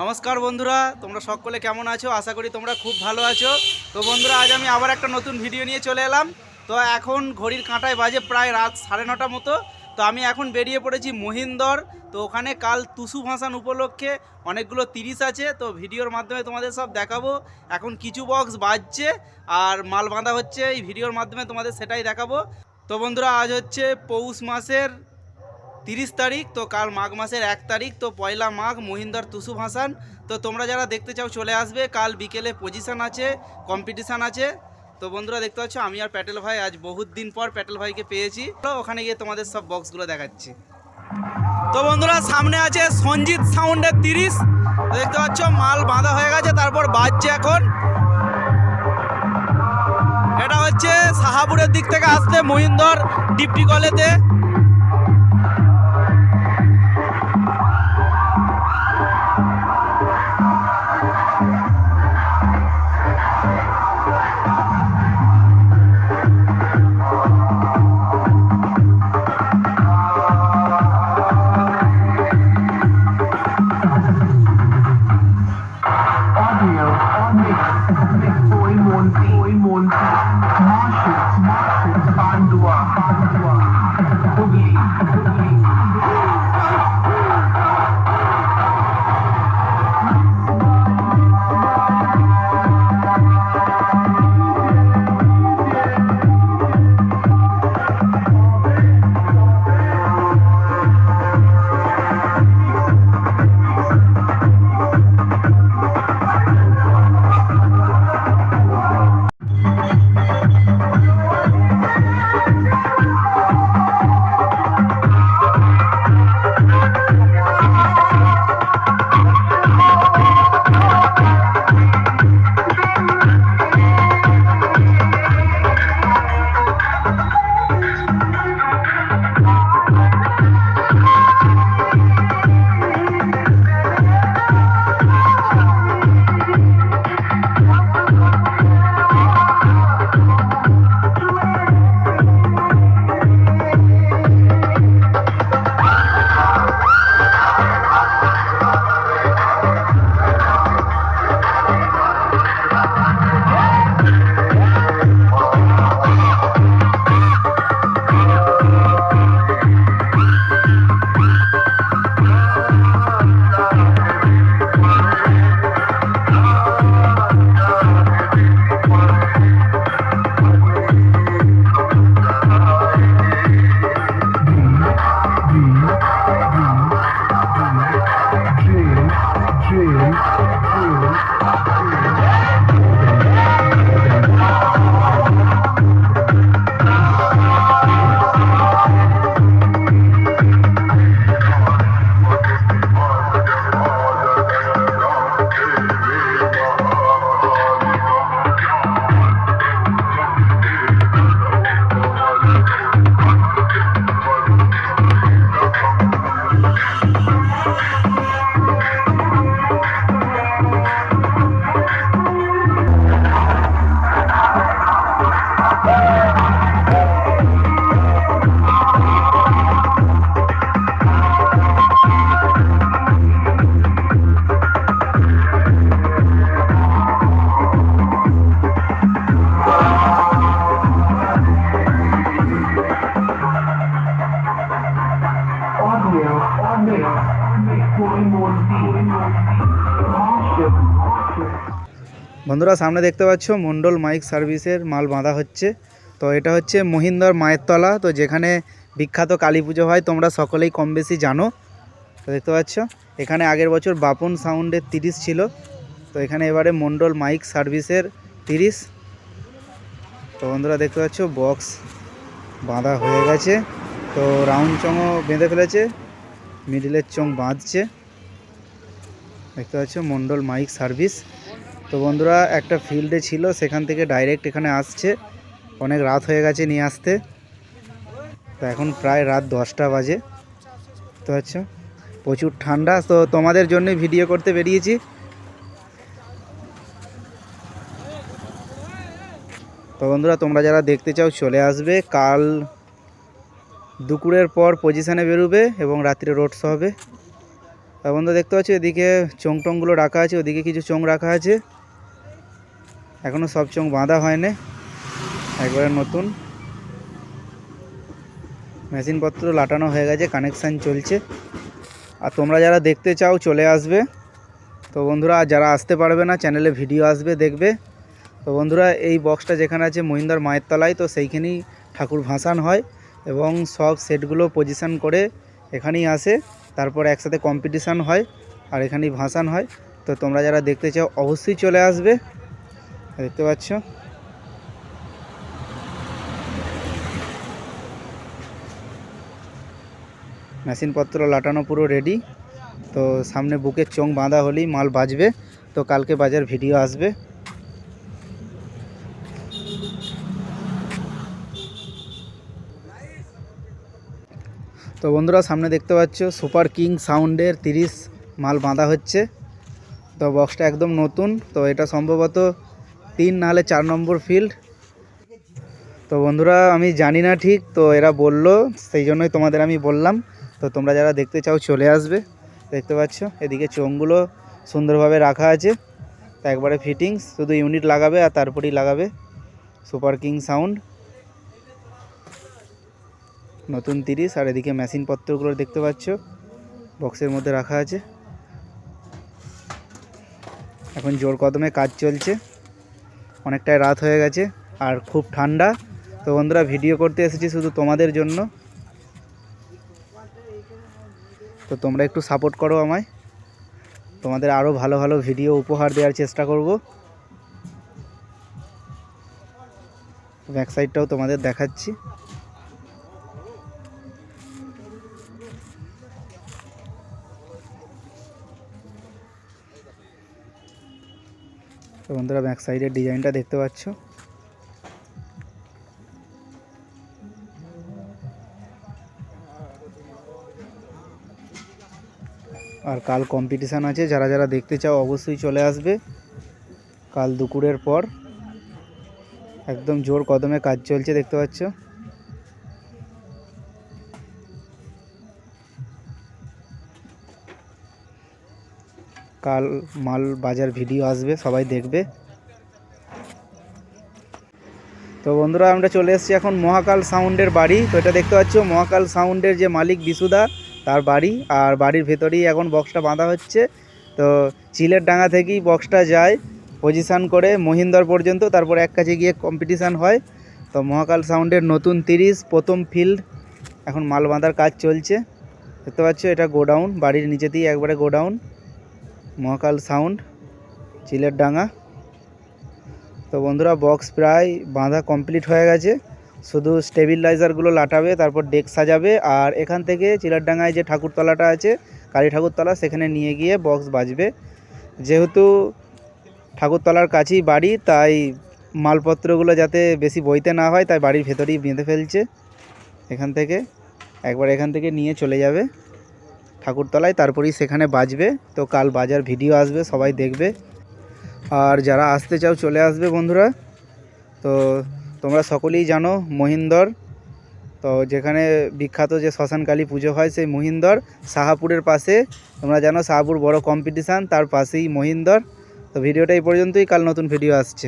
নমস্কার বন্ধুরা, তোমরা সকলে কেমন আছো? আশা করি তোমরা খুব ভালো আছো। তো বন্ধুরা, আজ আমি আবার একটা নতুন ভিডিও নিয়ে চলে এলাম। তো এখন ঘড়ির কাঁটায় বাজে প্রায় রাত সাড়ে নটা মতো। তো আমি এখন বেরিয়ে পড়েছি মহিন্দর। তো ওখানে কাল টুসু ভাসান উপলক্ষে অনেকগুলো তিরিশ আছে। তো ভিডিওর মাধ্যমে তোমাদের সব দেখাবো। এখন কিছু বক্স বাজছে, আর মাল বাঁধা হচ্ছে। এই ভিডিওর মাধ্যমে তোমাদের সেটাই দেখাবো। তো বন্ধুরা, আজ হচ্ছে পৌষ মাসের তিরিশ তারিখ, তো কাল মাঘ মাসের এক তারিখ, তো পয়লা মাঘ, মহিন্দর টুসু ভাসান। তো তোমরা যারা দেখতে চাও চলে আসবে, কাল বিকেলে পজিশান আছে কম্পিটিশান আছে। তো বন্ধুরা দেখতে পাচ্ছ, আমি আর প্যাটেল ভাই আজ বহুত দিন পর প্যাটেল ভাইকে পেয়েছি। তো ওখানে গিয়ে তোমাদের সব বক্সগুলো দেখাচ্ছি। তো বন্ধুরা, সামনে আছে সঞ্জিত সাউন্ডের তিরিশ। দেখতে পাচ্ছ, মাল বাঁধা হয়ে গেছে, তারপর বাজছে এখন। এটা হচ্ছে সাহাপুরের দিক থেকে আসতে মহিন্দর ডিপটি কলেতে। Thank you. বন্ধুরা, সামনে দেখতে পাচ্ছ মন্ডল মাইক সার্ভিসের মাল বাঁধা হচ্ছে। তো এটা হচ্ছে মহিন্দর মায়ের তলা। তো যেখানে বিখ্যাত কালী পুজো হয়, তোমরা সকলেই কম বেশি জানো। তো দেখতে পাচ্ছ, এখানে আগের বছর বাপন সাউন্ডের তিরিশ ছিল। তো এখানে এবারে মন্ডল মাইক সার্ভিসের তিরিশ। তো বন্ধুরা, দেখতে পাচ্ছ, বক্স বাঁধা হয়ে গেছে। তো রাউন্ড চঙও বেঁধে ফেলেছে, মিডিলের চং বাঁধছে। দেখতে পাচ্ছ, মন্ডল মাইক সার্ভিস। তো বন্ধুরা, একটা ফিল্ডে ছিল, সেখান থেকে ডাইরেক্ট এখানে আসছে। অনেক রাত হয়ে গেছে নিয়ে আসতে। তো এখন প্রায় রাত দশটা বাজে। তো আচ্ছা প্রচুর ঠান্ডা। তো তোমাদের জন্য ভিডিও করতে বেরিয়েছি। তো বন্ধুরা, তোমরা যারা দেখতে চাও, চলে আসবে। কাল দুপুরের পর পজিশানে বেরোবে এবং রাত্রে রোড শো হবে। বন্ধু দেখতে পাচ্ছ? এদিকে চোং টোংগুলো রাখা আছে, ওদিকে কিছু চোং রাখা আছে। এখনও সব চোং বাঁধা হয়নি। একবারে নতুন। মেশিনপত্র লাটানো হয়ে গেছে কানেকশান চলছে। আর তোমরা যারা দেখতে চাও চলে আসবে। তো বন্ধুরা যারা আসতে পারবে না চ্যানেলে ভিডিও আসবে, দেখবে। তো বন্ধুরা, এই বক্সটা যেখানে আছে মহিন্দার মায়ের তলায়, তো সেইখানেই ঠাকুর ভাসান হয় এবং সব সেটগুলো পজিশন করে এখানেই আসে। তারপর একসাথে কম্পিটিশান হয় আর এখানেই ভাসান হয়। তো তোমরা যারা দেখতে চাও, অবশ্যই চলে আসবে। দেখতে পাচ্ছ? মেশিনপত্র লাটানো পুরো রেডি তো সামনে বুকের চোং বাঁধা হলেই মাল বাজবে। তো কালকে বাজার ভিডিও আসবে। তো বন্ধুরা, সামনে দেখতে পাচ্ছ সুপার কিং সাউন্ডের তিরিশ মাল বাঁধা হচ্ছে। তো বক্সটা একদম নতুন। তো এটা সম্ভবত তিন নাহলে চার নম্বর ফিল্ড তো বন্ধুরা, আমি জানি না ঠিক, তো এরা বলল, সেই জন্যই তোমাদের আমি বললাম। তো তোমরা যারা দেখতে চাও, চলে আসবে। দেখতে পাচ্ছ, এদিকে চোঙগুলো সুন্দরভাবে রাখা আছে। তা একবারে ফিটিংস শুধু ইউনিট লাগাবে আর তারপরেই লাগাবে। সুপার কিং সাউন্ড নতুন তিরিশ, আর এদিকে মেশিনপত্রগুলো দেখতে পাচ্ছ। বক্সের মধ্যে রাখা আছে। এখন জোর কদমে কাজ চলছে। অনেকটাই রাত হয়ে গেছে আর খুব ঠান্ডা। তো বন্ধুরা, ভিডিও করতে এসেছি শুধু তোমাদের জন্য। তো তোমরা একটু সাপোর্ট করো আমায়। তোমাদের আরও ভালো ভালো ভিডিও উপহার দেওয়ার চেষ্টা করব। ব্যাক সাইডটাও তোমাদের দেখাচ্ছি। তো বন্ধুরা ব্যাক সাইডের ডিজাইনটা দেখতে পাচ্ছ। আর কাল কম্পিটিশান আছে, যারা যারা দেখতে চাও অবশ্যই চলে আসবে। কাল দুপুরের পর। একদম জোর কদমে কাজ চলছে, দেখতে পাচ্ছ। কাল মাল বাজার ভিডিও আসবে, সবাই দেখবে। তো বন্ধুরা, আমরা চলে এসেছি এখন মহাকাল সাউন্ডের বাড়ি। তো এটা দেখতে পাচ্ছ, মহাকাল সাউন্ডের যে মালিক বিশুদা, তার বাড়ি। আর বাড়ির ভেতরেই এখন বক্সটা বাঁধা হচ্ছে। তো চিলের ডাঙা থেকেই বক্সটা যায় পজিশান করে মহিন্দর পর্যন্ত। তারপর এক কাছে গিয়ে কম্পিটিশান হয়। তো মহাকাল সাউন্ডের নতুন তিরিশ, প্রথম ফিল্ড এখন মাল বাঁধার কাজ চলছে। দেখতে পাচ্ছ, এটা গোডাউন, বাড়ির নিচেতেই একবারে গোডাউন। মহাকাল সাউন্ড চিলের ডাঙা তো বন্ধুরা বক্স প্রায় বাঁধা কমপ্লিট হয়ে গেছে। শুধু স্টেবিলাইজারগুলো লাটাবে, তারপর ডেক সাজাবে, আর এখান থেকে চিলারডাঙ্গায় যে ঠাকুরতলাটা আছে, কালী ঠাকুরতলা, সেখানে নিয়ে গিয়ে বক্স বাজবে। যেহেতু ঠাকুরতলার কাছেই বাড়ি, তাই মালপত্রগুলো যাতে বেশি বইতে না হয়, তাই বাড়ির ভেতরেই বেঁধে ফেলছে। এখান থেকে, একবার এখান থেকে নিয়ে চলে যাবে। ঠাকুরতলায়, তারপরেই সেখানে বাজবে। তো কাল বাজার ভিডিও আসবে, সবাই দেখবে। আর যারা আসতে চাও, চলে আসবে বন্ধুরা। তো তোমরা সকলেই জানো মহিন্দর। তো যেখানে বিখ্যাত যে শ্মশানকালী পুজো হয়, সেই মহিন্দর সাহাপুরের পাশে। তোমরা জানো সাহাপুর বড় কম্পিটিশান তার পাশেই মহিন্দর। তো ভিডিওটা এই পর্যন্তই, কাল নতুন ভিডিও আসছে।